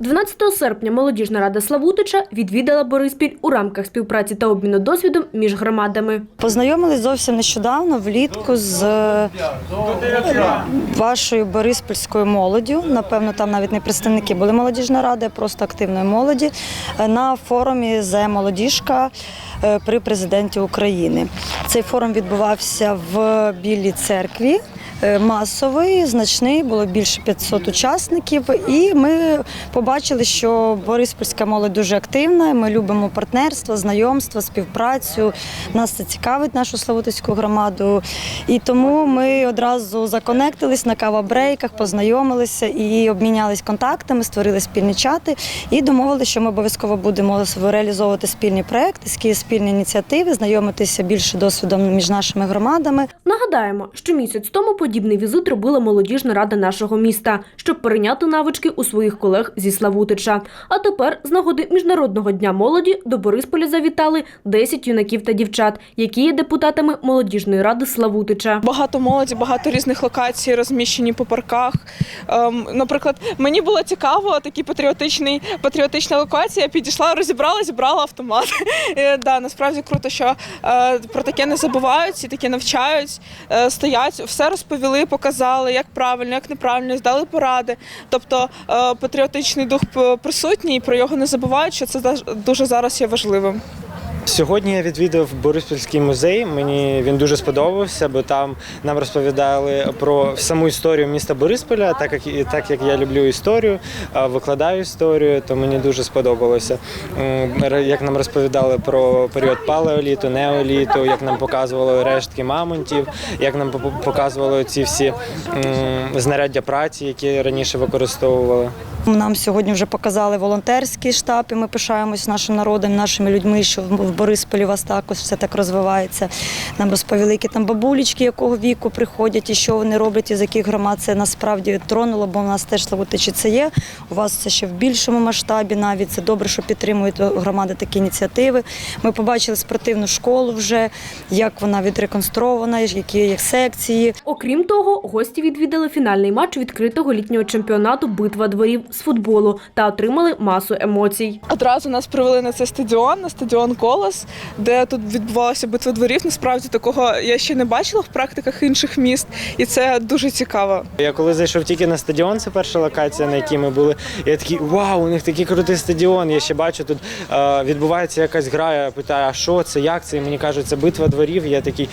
12 серпня молодіжна рада Славутича відвідала Бориспіль у рамках співпраці та обміну досвідом між громадами. Познайомились зовсім нещодавно влітку з е, вашою бориспільською молоддю. Напевно, там навіть не представники були молодіжна рада, просто активної молоді е, на форумі «Зе молодіжка е, при президенті України. Цей форум відбувався в Білій церкві. Масовий, значний, було більше 500 учасників, і ми побачили, що Бориспільська молодь дуже активна. Ми любимо партнерство, знайомство, співпрацю. Нас це цікавить, нашу Славутицьку громаду. І тому ми одразу законектились на кава-брейках, познайомилися і обмінялись контактами, створили спільні чати і домовилися, що ми обов'язково будемо реалізовувати спільні проекти, спільні ініціативи, знайомитися більше досвідом між нашими громадами. Нагадаємо, що місяць тому подібний візит робила молодіжна рада нашого міста, щоб перейняти навички у своїх колег зі Славутича. А тепер, з нагоди Міжнародного дня молоді, до Борисполя завітали 10 юнаків та дівчат, які є депутатами молодіжної ради Славутича. Багато молоді, багато різних локацій розміщені по парках. Ем, наприклад, мені було цікаво, такий патріотичний патріотична локація. Я підійшла, розібрала, зібрала автомат. Е, да, насправді круто, що е, про таке не забувають і таке навчають, е, стоять, все розповіли, показали, як правильно, як неправильно, здали поради. Тобто е, патріотичний дух присутній, про його не забувають, що це дуже зараз є важливим. Сьогодні я відвідав Бориспільський музей. Мені він дуже сподобався, бо там нам розповідали про саму історію міста Борисполя, так як і- так як я люблю історію, викладаю історію, то мені дуже сподобалося. Як нам розповідали про період палеоліту, неоліту, як нам показували рештки мамонтів, як нам по- показували ці всі знаряддя праці, які раніше використовували. Нам сьогодні вже показали волонтерський штаб, і ми пишаємось нашим народом, нашими людьми, що в в Борисполі вас також все так розвивається. Нам розповіли, які там бабулечки, якого віку приходять, і що вони роблять, і з яких громад це насправді тронуло, бо у нас теж Славутичі це є. У вас це ще в більшому масштабі. Навіть це добре, що підтримують громади такі ініціативи. Ми побачили спортивну школу вже, як вона відреконстрована, які є секції. Окрім того, гості відвідали фінальний матч відкритого літнього чемпіонату Битва дворів з футболу та отримали масу емоцій. Одразу нас привели на цей стадіон, на стадіон Колос, де тут відбувалася битва дворів. Насправді такого я ще не бачила в практиках інших міст, і це дуже цікаво. Я коли зайшов тільки на стадіон, це перша локація, на якій ми були. Я такий вау, у них такий крутий стадіон. Я ще бачу, тут е, відбувається якась гра. Я питаю, а що це, як це? І мені кажуть, це битва дворів. Я такий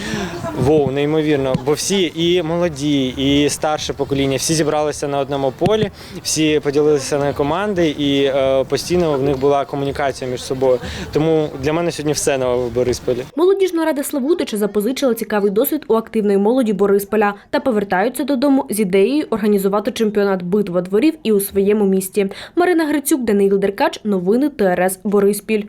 воу, неймовірно. Бо всі і молоді, і старше покоління, всі зібралися на одному полі, всі поділилися на команди, і е, постійно в них була комунікація між собою. Тому для мене сьогодні все нове в Борисполі. Молодіжна рада Славутича запозичила цікавий досвід у активної молоді Борисполя та повертаються додому з ідеєю організувати чемпіонат битва дворів і у своєму місті. Марина Грицюк, Даниїл Деркач. Новини ТРС Бориспіль.